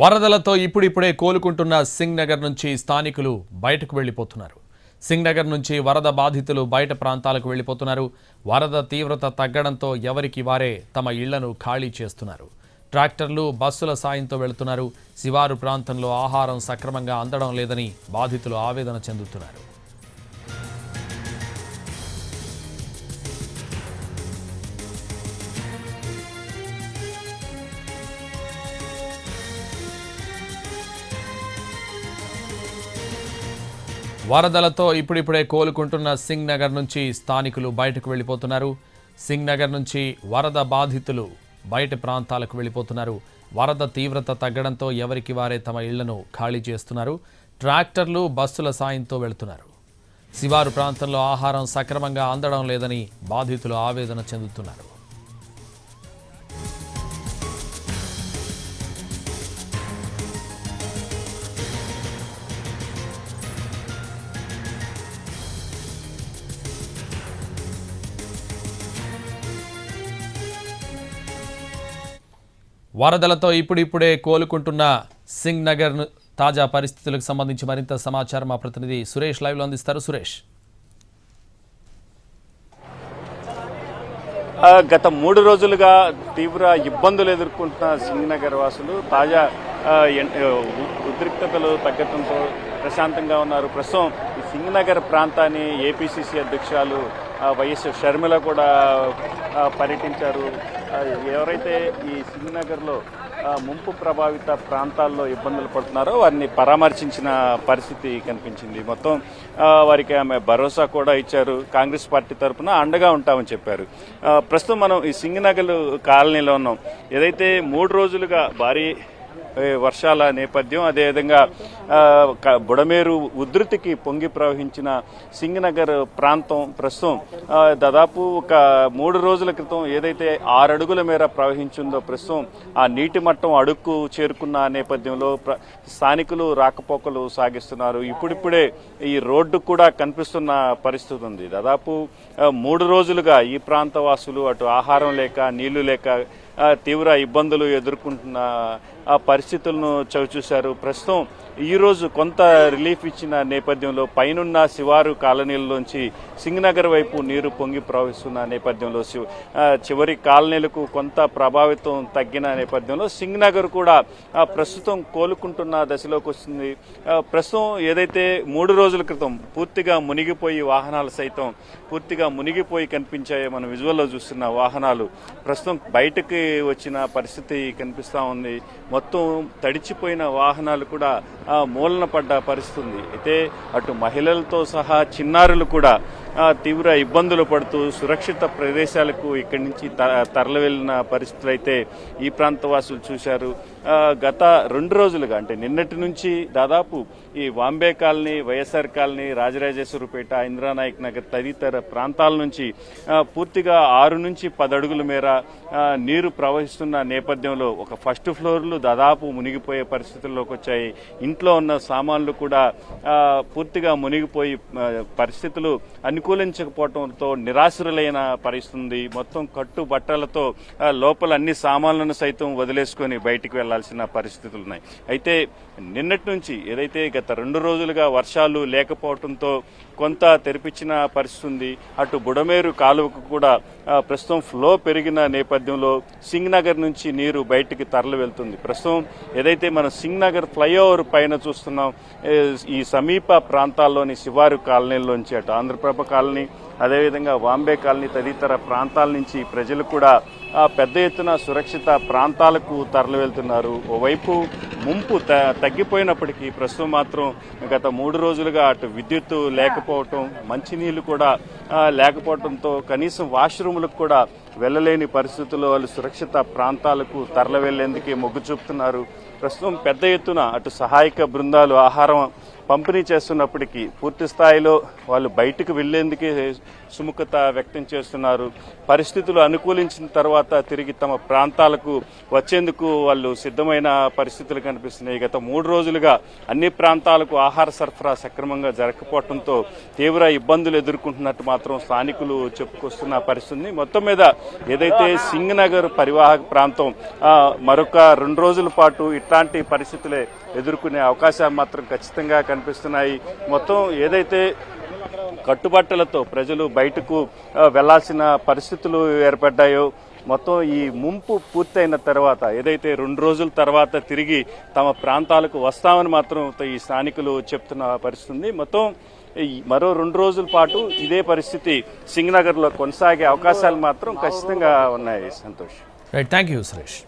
వరదలతో ఇప్పుడిప్పుడే కోలుకుంటున్న సింగ్ నగర్ నుంచి స్థానికులు బయటకు వెళ్ళిపోతున్నారు. సింగ్ నగర్ నుంచి వరద బాధితులు బయట ప్రాంతాలకు వెళ్ళిపోతున్నారు. వరద తీవ్రత తగ్గడంతో ఎవరికి వారే తమ ఇళ్ళను ఖాళీ చేస్తున్నారు. ట్రాక్టర్లు బస్సుల సాయంతో వెళుతున్నారు. శివారు ప్రాంతంలో ఆహారం సక్రమంగా అందడం లేదని బాధితులు ఆవేదన చెందుతున్నారు. వరదలతో ఇప్పుడిప్పుడే కోలుకుంటున్న సింగ్ నగర్ నుంచి స్థానికులు బయటకు వెళ్ళిపోతున్నారు. సింగ్ నగర్ నుంచి వరద బాధితులు బయట ప్రాంతాలకు వెళ్ళిపోతున్నారు. వరద తీవ్రత తగ్గడంతో ఎవరికి వారే తమ ఇళ్ళను ఖాళీ చేస్తున్నారు. ట్రాక్టర్లు బస్సుల సాయంతో వెళుతున్నారు. శివారు ప్రాంతంలో ఆహారం సక్రమంగా అందడం లేదని బాధితులు ఆవేదన చెందుతున్నారు. వరదలతో ఇప్పుడిప్పుడే కోలుకుంటున్న సింగ్ నగర్ తాజా పరిస్థితులకు సంబంధించి మరింత సమాచారం మా ప్రతినిధి సురేష్ లైవ్లో అందిస్తారు. సురేష్. గత మూడు రోజులుగా తీవ్ర ఇబ్బందులు ఎదుర్కొంటున్న సింగనగర్ వాసులు తాజా ఉద్రిక్తతలు తగ్గడంతో ప్రశాంతంగా ఉన్నారు. ప్రస్తుతం ఈ సింగనగర్ ప్రాంతాన్ని ఏపీసీసీ అధ్యక్షురాలు వైఎస్ షర్మిల కూడా పర్యటించారు. ఎవరైతే ఈ సింగనగర్లో ముంపు ప్రభావిత ప్రాంతాల్లో ఇబ్బందులు పడుతున్నారో వారిని పరామర్శించిన పరిస్థితి కనిపించింది. మొత్తం వారికి ఆమె భరోసా కూడా ఇచ్చారు. కాంగ్రెస్ పార్టీ తరఫున అండగా ఉంటామని చెప్పారు. ప్రస్తుతం మనం ఈ సింగనగర్ కాలనీలో ఉన్నాం. ఏదైతే మూడు రోజులుగా భారీ వర్షాల నేపథ్యం అదేవిధంగా బుడమేరు ఉధృతికి పొంగి ప్రవహించిన సింగనగర్ ప్రాంతం ప్రస్తుతం దాదాపు ఒక మూడు రోజుల క్రితం ఏదైతే ఆరు అడుగుల మేర ప్రవహించిందో ప్రస్తుతం ఆ నీటి మట్టం అడుక్కు చేరుకున్న నేపథ్యంలో స్థానికులు రాకపోకలు సాగిస్తున్నారు. ఇప్పుడిప్పుడే ఈ రోడ్డు కూడా కనిపిస్తున్న పరిస్థితి ఉంది. దాదాపు మూడు రోజులుగా ఈ ప్రాంత వాసులు అటు ఆహారం లేక నీళ్ళు లేక తీవ్ర ఇబ్బందులు ఎదుర్కొంటున్న ఆ పరిస్థితులను చవిచూశారు. ప్రస్తుతం ఈరోజు కొంత రిలీఫ్ ఇచ్చిన నేపథ్యంలో పైనున్న శివారు కాలనీలలోంచి సింగనగర్ వైపు నీరు పొంగి ప్రవహిస్తున్న నేపథ్యంలో చివరి కాలనీలకు కొంత ప్రభావితం తగ్గిన నేపథ్యంలో సింగనగర్ కూడా ప్రస్తుతం కోలుకుంటున్న దశలోకి వస్తుంది. ప్రస్తుతం ఏదైతే మూడు రోజుల క్రితం పూర్తిగా మునిగిపోయి వాహనాలు సైతం పూర్తిగా మునిగిపోయి కనిపించాయో మనం విజువల్లో చూస్తున్న వాహనాలు ప్రస్తుతం బయటకి వచ్చిన పరిస్థితి కనిపిస్తూ ఉంది. మొత్తం తడిచిపోయిన వాహనాలు కూడా ఆ, మూలన పడ్డ పరిస్థితి ఉంది అయితే అటు మహిళలతో సహా చిన్నారులు కూడా తీవ్ర ఇబ్బందులు పడుతూ సురక్షిత ప్రదేశాలకు ఇక్కడి నుంచి తరలి వెళ్ళిన పరిస్థితులు అయితే ఈ ప్రాంత వాసులు చూశారు గత రెండు రోజులుగా అంటే నిన్నటి నుంచి దాదాపు ఈ Vambay colony YSR colony Rajarajeswarapeta Indranayak Nagar తదితర ప్రాంతాల నుంచి పూర్తిగా ఆరు నుంచి పదడుగుల మేర నీరు ప్రవహిస్తున్న నేపథ్యంలో ఒక ఫస్ట్ ఫ్లోర్లు దాదాపు మునిగిపోయే పరిస్థితుల్లోకి వచ్చాయి. ఇంట్లో ఉన్న సామాన్లు కూడా పూర్తిగా మునిగిపోయి పరిస్థితులు అన్ని అనుకూలించకపోవడంతో నిరాశ్రులైన పరిస్థితుంది మొత్తం కట్టు బట్టలతో లోపల అన్ని సామాన్లను సైతం వదిలేసుకొని బయటికి వెళ్ళాల్సిన పరిస్థితులు ఉన్నాయి. అయితే నిన్నటి నుంచి ఏదైతే గత రెండు రోజులుగా వర్షాలు లేకపోవడంతో కొంత తెరిపించిన పరిస్థితి ఉంది. అటు బుడమేరు కాలువకు కూడా ప్రస్తుతం ఫ్లో పెరిగిన నేపథ్యంలో సింగ్ నగర్ నుంచి నీరు బయటికి తరలి వెళ్తుంది. ప్రస్తుతం ఏదైతే మనం సింగ్ నగర్ ఫ్లైఓవర్ పైన చూస్తున్నాం ఈ సమీప ప్రాంతాల్లోని శివారు కాలనీల్లోంచి అటు ఆంధ్రప్రభ కాలనీ అదేవిధంగా వాంబే కాలనీ తదితర ప్రాంతాల నుంచి ప్రజలు కూడా పెద్ద ఎత్తున సురక్షిత ప్రాంతాలకు తరలివెళ్తున్నారు. ఓవైపు ముంపు త తగ్గిపోయినప్పటికీ ప్రస్తుతం మాత్రం గత మూడు రోజులుగా అటు విద్యుత్తు లేకపోవటం మంచినీళ్ళు కూడా లేకపోవడంతో కనీసం వాష్రూములకు కూడా వెళ్ళలేని పరిస్థితుల్లో వాళ్ళు సురక్షిత ప్రాంతాలకు తరలి వెళ్ళేందుకే మొగ్గు చూపుతున్నారు. ప్రస్తుతం పెద్ద ఎత్తున అటు సహాయక బృందాలు ఆహారం పంపిణీ చేస్తున్నప్పటికీ పూర్తి స్థాయిలో వాళ్ళు బయటకు వెళ్ళేందుకే సుముఖత వ్యక్తం చేస్తున్నారు. పరిస్థితులు అనుకూలించిన తర్వాత తిరిగి తమ ప్రాంతాలకు వచ్చేందుకు వాళ్ళు సిద్ధమైన పరిస్థితులు కనిపిస్తున్నాయి. గత మూడు రోజులుగా అన్ని ప్రాంతాలకు ఆహార సరఫరా సక్రమంగా జరగకపోవడంతో తీవ్ర ఇబ్బందులు ఎదుర్కొంటున్నట్టు మాత్రం స్థానికులు చెప్పుకొస్తున్న పరిస్థితి. మొత్తం మీద ఏదైతే సింగ్ నగర్ పరివాహక ప్రాంతం మరొక రెండు రోజుల పాటు ఇట్లాంటి పరిస్థితులే ఎదుర్కొనే అవకాశాలు మాత్రం ఖచ్చితంగా కనిపిస్తున్నాయి. మొత్తం ఏదైతే కట్టుబట్టలతో ప్రజలు బయటకు వెళ్ళాల్సిన పరిస్థితులు ఏర్పడ్డాయో మొత్తం ఈ ముంపు పూర్తయిన తర్వాత ఏదైతే రెండు రోజుల తర్వాత తిరిగి తమ ప్రాంతాలకు వస్తామని మాత్రం ఈ స్థానికులు చెప్తున్న పరిస్థితి మొత్తం మరో రెండు రోజుల పాటు ఇదే పరిస్థితి సింగనగర్లో కొనసాగే అవకాశాలు మాత్రం ఖచ్చితంగా ఉన్నాయి. సంతోష్. Thank you Suresh.